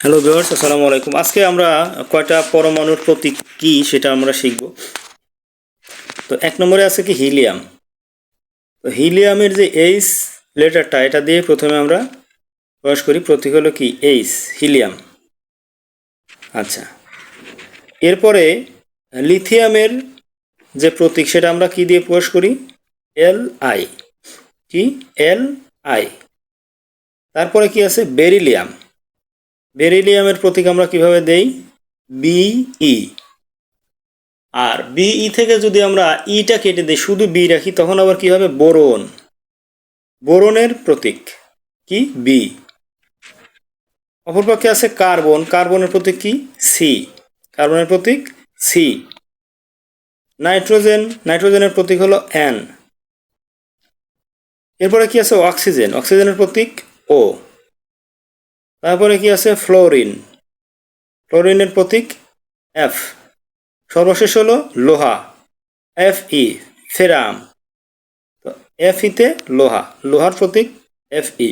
Hello viewers আসসালামু আলাইকুম। আজকে আমরা কয়টা পরমাণুর প্রতীক কি সেটা আমরা শিখব। তো এক নম্বরে আছে কি হিলিয়াম। তো হিলিয়ামের যে এইচ লেটারটা, এটা দিয়ে প্রথমে আমরা প্রকাশ করি, প্রতীক হলো কি এইচ হিলিয়াম। আচ্ছা। এরপরে লিথিয়ামের যে প্রতীক, সেটা আমরা কি দিয়ে প্রকাশ করি? এল আই কি? এল আই তারপরে কি আছে? বেরিলিয়াম বেরিলিয়ামের প্রতীক আমরা কীভাবে দেই? বিই আর বিই থেকে যদি আমরা ইটা কেটে দিই, শুধু বি রাখি, তখন আবার কি হবে? বোরন। বোরনের প্রতীক। কি? বি। অপরপক্ষে আছে কার্বন। কার্বনের প্রতীক কি? সি। কার্বনের প্রতীক সি। নাইট্রোজেন। নাইট্রোজেনের প্রতীক হলো এন। এরপরে কি আছে? অক্সিজেন। অক্সিজেনের প্রতীক ও। তারপরে কি আছে? ফ্লোরিন ফ্লোরিনের প্রতীক এফ সর্বশেষ হলো লোহা। এফ ই ফেরাম তো এফ ইতে লোহা। লোহার প্রতীক এফ ই